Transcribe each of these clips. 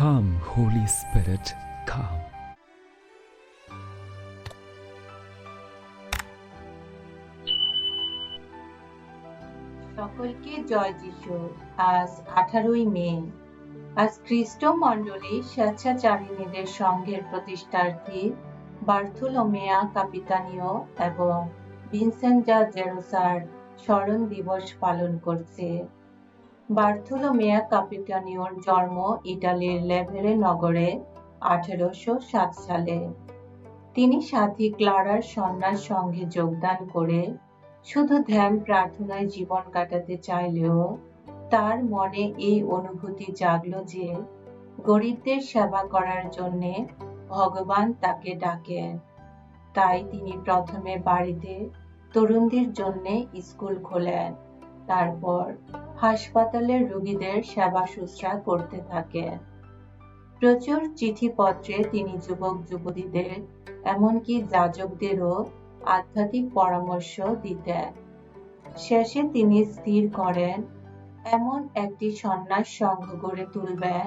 Come, Holy Spirit, come. সকলকে জয় যিশু। আজ আঠারোই মে। আজ খ্রিস্ট মণ্ডলী স্বেচ্ছাচারিণীদের সংঘের প্রতিষ্ঠার্থী বার্থুলোমেয়া কাপিতানীয় এবং ভিনসেন্জা জেরোসার স্মরণ দিবস পালন করছে। বার্থুলোমেয়া কাপিটানিওর জন্ম ইটালির লেভেরে নগরে আঠেরোশো সাত সালে। তিনি সাথী ক্লারার সন্ন্যাস সঙ্গে যোগদান করে শুধু ধ্যান প্রার্থনায় জীবন কাটাতে চাইলেও তার মনে এই অনুভূতি জাগলো যে গরিবদের সেবা করার জন্য ভগবান তাকে ডাকেন তাই তিনি প্রথমে বাড়িতে তরুণদের জন্য স্কুল খোলেন, তারপর হাসপাতালের রোগীদের সেবা শুশ্রা করতে থাকেন প্রচুর চিঠিপত্রে তিনি যুবক, যুবতীদের, এমনকি যাজকদেরও আধ্যাত্মিক পরামর্শ দিতেন শেষে তিনি স্থির করেন, এমন একটি সন্ন্যাস সংঘ গড়ে তুলবেন,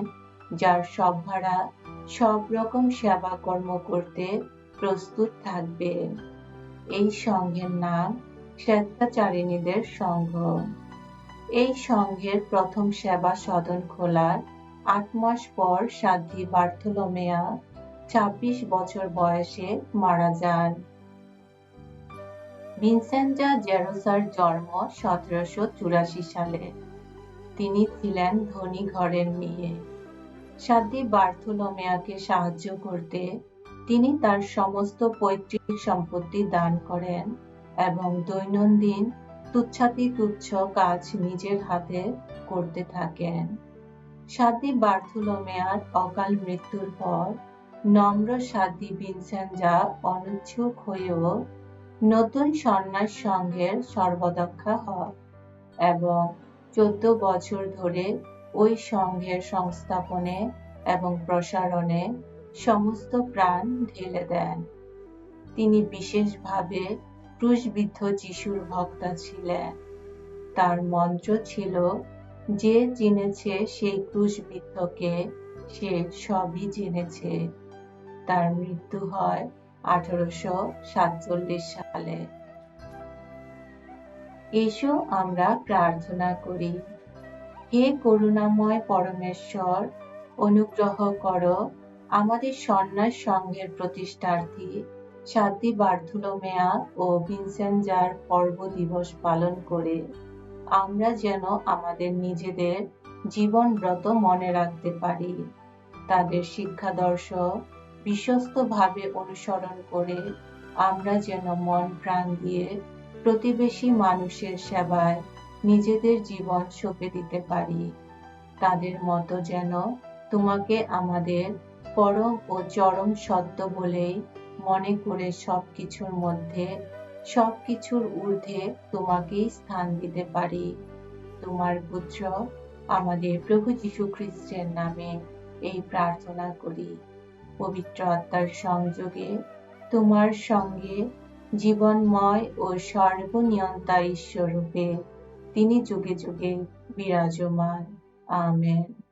যার ভাড়া সব রকম সেবা কর্ম করতে প্রস্তুত থাকবে। এই সংঘের নাম স্বেচ্ছাচারিণীদের সংঘ। এই সংঘের প্রথম সেবা সদন খোলার আট মাস পর সাধ্বী বার্থলোমেয়া ছাব্বিশ বছর বয়সে মারা যান। ভিনসেন্জা জেরোসার জন্ম সতেরোশো চুরাশি সালে। তিনি ছিলেন ধনী ঘরের মেয়ে। সাধ্বী বার্থলোমেয়াকে সাহায্য করতে তিনি তার সমস্ত পৈতৃক সম্পত্তি দান করেন এবং দৈনন্দিন তুচ্ছাতি তুচ্ছ কাজ নিজের হাতে করতে থাকেন। সাধ্বী বার্থলোমেয়ার অকাল মৃত্যুর পর নম্র সাধ্বী ভিনসেন্জা অনুচ্ছুক হয়েও নতুন সন্ন্যাস সংঘের সর্বাধ্যক্ষা হয় এবং চোদ্দ বছর ধরে ওই সংঘের সংস্থাপনে এবং প্রসারণে সমস্ত প্রাণ ঢেলে দেন। তিনি বিশেষভাবে ক্রুশবিদ্ধ যিশুর ভক্তা ছিলেন তার মন্ত্র ছিল, যে চিনেছে সেই ক্রুশবিদ্ধকে, সে সবই জেনেছে। তার মৃত্যু হয় আঠারোশো সাতচল্লিশ সালে। এসো আমরা প্রার্থনা করি। হে করুণাময় পরমেশ্বর, অনুগ্রহ করো আমাদের সন্ন্যাস সংঘের প্রতিষ্ঠার্থী সাতটি বার্থুলোমেয়া ও ভিনসেনজার পর্ব দিবস পালন করে, আমরা যেন আমাদের নিজেদের জীবন ব্রত মনে রাখতে পারি। তাদের শিক্ষাদর্শ বিশ্বস্তভাবে অনুসরণ করে আমরা যেন মন প্রাণ দিয়ে প্রতিবেশী মানুষের সেবায় নিজেদের জীবন সঁপে দিতে পারি। তাদের মতো যেন তোমাকে আমাদের পরম ও চরম সত্য বলেই মনে করে সবকিছুর মধ্যে, সবকিছুর ঊর্ধ্বে তোমাকেই স্থান দিতে পারি। তোমার পুত্র আমাদের প্রভু যীশু খ্রিস্টের নামে এই প্রার্থনা করি। পবিত্র আত্মার সংযোগে তোমার সঙ্গে জীবনময় ও সর্বনিয়ন্তা ঈশ্বরূপে তিনি যুগে যুগে বিরাজমান। আমেন।